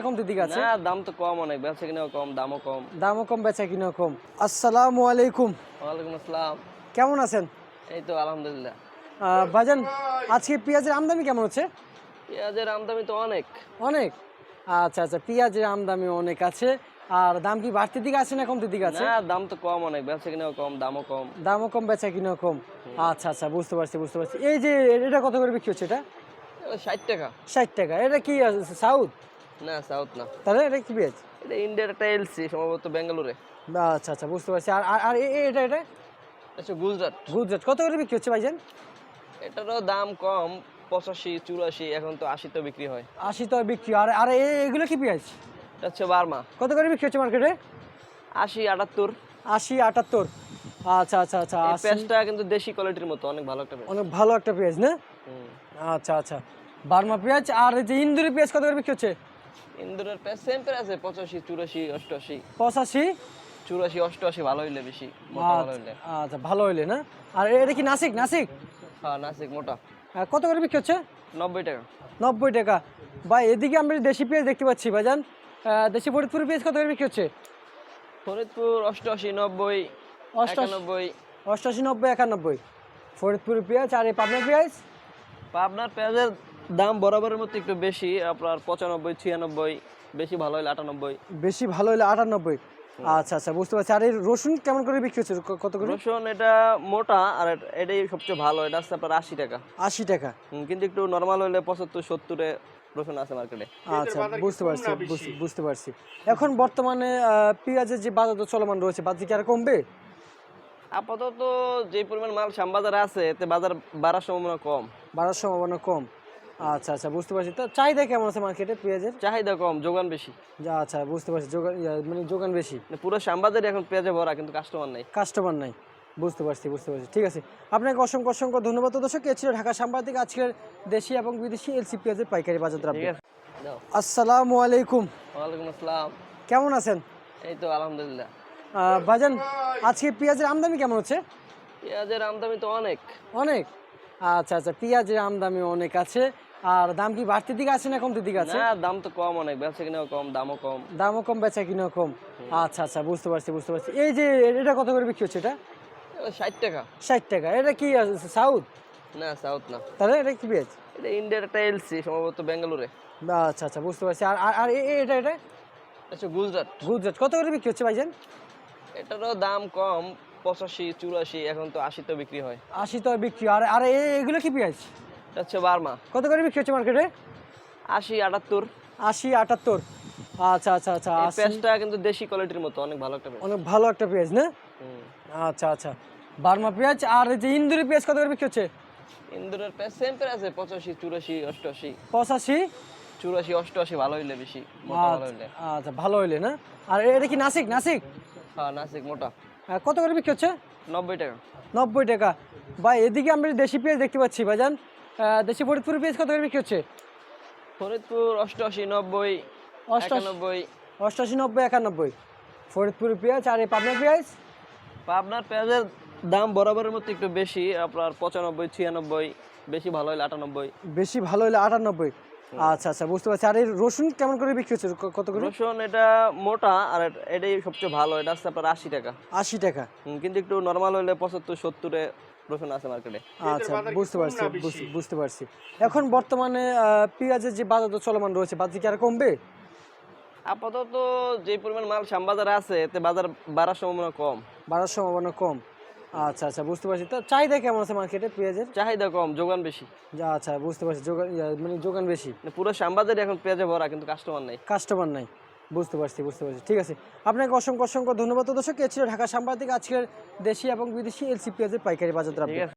এখন দিদিকে আছে। না দাম তো কম অনেক ব্যবসা কিনেও কম দামও কম। দামও কম বেচা কিনা কম। আসসালামু আলাইকুম। ওয়ালাইকুম আসসালাম। কেমন আছেন? এই তো আলহামদুলিল্লাহ। আহ, আজকে পেঁয়াজের আমদানি কেমন হচ্ছে? পেঁয়াজের আমদানি তো অনেক। অনেক? আচ্ছা আচ্ছা পেঁয়াজের আমদানি অনেক আছে। আর দাম কি বাড়তির দিকে আছে না কমতির দিকে আছে? না দাম তো কম অনেক ব্যবসা কিনেও কম দামও কম। দামও কম বেচা কিনা কম। আচ্ছা আচ্ছা বুঝতে পারছি বুঝতে পারছি। এই যে এটা কত করে বিক্রি হচ্ছে এটা? ষাট টাকা। ষাট টাকা। এটা কি সাউথ? না সাউথ না। তাহলে এটা কি পেঁয়াজ এটা ইন্ডিয়ার একটা এলসি সম্ভবত বেঙ্গালুরে আচ্ছা আচ্ছা বুঝতে পারছি। আর আর- এটা এটা? আচ্ছা গুজরাট গুজরাট কত করে বিক্রি হচ্ছে ভাইজান? এটারও দাম কম পঁচাশি চুরাশি এখন তো আশিতে বিক্রি হয়। আশি তো বিক্রি আর আর এগুলো কি পেঁয়াজ? এটা হচ্ছে বার্মা। কত করে বিক্রি হচ্ছে মার্কেটে আশি আটাত্তর। আশি আটাত্তর। আচ্ছা আচ্ছা আচ্ছা পেঁয়াজটা কিন্তু দেশি কোয়ালিটির মতো অনেক ভালো একটা অনেক ভালো একটা পেঁয়াজ না। আচ্ছা আচ্ছা। বার্মা পেঁয়াজ আর এই যে ইন্দুরি পেঁয়াজ কত করে বিক্রি হচ্ছে? ইন্দোরের পেঁয়াজ সেম আছে পঁচাশি চুরাশি অষ্টআশি। পঁচাশি? চুরাশি অষ্টআশি ভালো হইলে বেশি মোটা ভালো হইলে। আচ্ছা আচ্ছা, ভালো হইলে না? আর এটা কি নাসিক নাসিক? হ্যাঁ নাসিক মোটা। কত করে বিক্রি হচ্ছে? নব্বই টাকা। নব্বই টাকা। বা এদিকে আমরা দেশি পেঁয়াজ দেখতে পাচ্ছি ভাইজান। দেশি ফরিদপুর পেঁয়াজ কত করে বিক্রি হচ্ছে? ফরিদপুর অষ্টআশি নব্বই অষ্টাশি একানব্বই। অষ্টাশি নব্বই একানব্বই। ফরিদপুর পেঁয়াজ আর এই পাবনা পেঁয়াজ? আপনার পেঁয়াজের দাম বরাবরের মতো একটু বেশি আপনার পঁচানব্বই ছিয়ানব্বই বেশি ভালো হইলে আটানব্বই। বেশি ভালো হলে আটানব্বই? আচ্ছা আচ্ছা বুঝতে পারছি। আর এই রসুন কেমন করে বিক্রি হচ্ছে? কত করে? রসুন এটা মোটা আর এটাই সবচেয়ে ভালো। এটা আছে আপনার আশি টাকা। আশি টাকা। কিন্তু একটু নর্মাল হইলে পঁচাত্তর সত্তরে রসুন আছে মার্কেটে আচ্ছা বুঝতে পারছি বুঝতে পারছি। এখন বর্তমানে পেঁয়াজের যে বাজার চলমান রয়েছে বাজার কি আর কমবে? আপাতত যে পরিমাণ মাল শ্যামবাজারে আছে এতে বাজার বাড়ার সম্ভাবনা কম। বাড়ার সম্ভাবনা কম। আচ্ছা আচ্ছা বুঝতে পারছি। তো চাহিদা কেমন আছে মার্কেটে পেঁয়াজের? চাহিদা কম যোগান বেশি। আচ্ছা বুঝতে পারছি যোগান মানে যোগান বেশি। মানে পুরো শ্যামবাজারে এখন পেঁয়াজে ভরা কিন্তু কাস্টমার নেই। কাস্টমার নাই। বুঝতে পারছি বুঝতে পারছি। ঠিক আছে। আপনাকে অসংখ্য অসংখ্য ধন্যবাদ দর্শক। এ ছিল ঢাকা সাংবাদিক আজকের দেশি এবং বিদেশি এলসি পেঁয়াজের পাইকারি বাজার আসসালামু আলাইকুম। ওয়ালাইকুম আসসালাম। কেমন আছেন? এই তো আলহামদুলিল্লাহ। ভাইজান আজকে পেঁয়াজের আমদানি কেমন হচ্ছে? পেঁয়াজের আমদানি তো অনেক। অনেক? আচ্ছা আচ্ছা পেঁয়াজের আমদানি অনেক আছে। আর দাম কি বাড়তির দিকে আছে না কমতির দিকে আছে? না দাম তো কম অনেক ব্যবসা কিনেও কম দামও কম। দামও কম বেচা কিনা কম। আচ্ছা আচ্ছা বুঝতে পারছি বুঝতে পারছি। এই যে এটা কত করে বিক্রি হচ্ছে এটা? ষাট টাকা। ষাট টাকা। এটা কি সাউথ? না সাউথ না। তাহলে এটা কি পেঁয়াজ? এটা ইন্ডিয়ার একটা এলসি সম্ভবত বেঙ্গালুরে। আচ্ছা আচ্ছা বুঝতে পারছি। আর আর- এটা এটা? আচ্ছা গুজরাট। গুজরাট। কত করে বিক্রি হচ্ছে ভাইজান? এটারও দাম কম পঁচাশি চুরাশি এখন তো আশিতে বিক্রি হয়। আশি তো বিক্রি আর আর এগুলো কি পেঁয়াজ? এটা হচ্ছে বার্মা। কত করে বিক্রি হচ্ছে মার্কেটে আশি আটাত্তর। আশি আটাত্তর। আচ্ছা আচ্ছা আচ্ছা পেঁয়াজটা কিন্তু দেশি কোয়ালিটির মতো অনেক ভালো একটা অনেক ভালো একটা পেঁয়াজ না? আচ্ছা আচ্ছা। বার্মা পেঁয়াজ আর যে ইন্দুরি পেঁয়াজ কত করে বিক্রি হচ্ছে? ইন্দোরের পেঁয়াজ সেম পেঁয়াজ আছে পঁচাশি চুরাশি অষ্টআশি। পঁচাশি? চুরাশি অষ্টআশি ভালো হইলে বেশি ভালো হইলে। আচ্ছা ভালো হইলে না? আর এটা কি নাসিক নাসিক? হ্যাঁ নাসিক মোটা। হ্যাঁ, কত করে বিক্রি হচ্ছে? নব্বই টাকা। নব্বই টাকা। বা এদিকে আমরা দেশি পেঁয়াজ দেখতে পাচ্ছি ভাইজান দেশি ফরিদপুর পেঁয়াজ কত করে বিক্রি হচ্ছে? ফরিদপুর অষ্টআশি নব্বই অষ্টানব্বই অষ্টআশি নব্বই একানব্বই। ফরিদপুর পেঁয়াজ আর এই পাবনা পেঁয়াজ? পাবনার পেঁয়াজের দাম বরাবরের মতো একটু বেশি আপনার পঁচানব্বই ছিয়ানব্বই বেশি ভালো হইলে আটানব্বই। বেশি ভালো হলে আটানব্বই। আচ্ছা আচ্ছা বুঝতে পারছি। আর এই রসুন কেমন করে বিক্রি হচ্ছে? কত করে? রসুন এটা মোটা আর এটাই সবচেয়ে ভালো এটা আছে আপনার আশি টাকা। আশি টাকা। কিন্তু একটু নর্মাল হইলে পঁচাত্তর সত্তরে রসুন আছে মার্কেটে আচ্ছা বুঝতে পারছি বুঝতে পারছি। এখন বর্তমানে পেঁয়াজের যে বাজার চলমান রয়েছে বাজার কি আর কমবে? আপাতত যে পরিমাণ মাল শ্যামবাজারে আছে এতে বাজার বাড়ার সম্ভাবনা কম। বাড়ার সম্ভাবনা কম। আচ্ছা আচ্ছা বুঝতে পারছি। তো চাহিদা কেমন আছে মার্কেটে পেঁয়াজের? চাহিদা কম যোগান বেশি। যা আচ্ছা বুঝতে পারছি যোগান মানে যোগান বেশি। মানে পুরো শ্যামবাজারে এখন পেঁয়াজে ভরা কিন্তু কাস্টমার নাই। কাস্টমার নাই। বুঝতে পারছি বুঝতে পারছি। ঠিক আছে। আপনাকে অসংখ্য অসংখ্য ধন্যবাদ। তো দর্শক এ ছিল ঢাকা সাংবাদিক আজকের দেশি এবং বিদেশি এলসি পেঁয়াজের পাইকারি বাজার দর ঠিক update। আছে।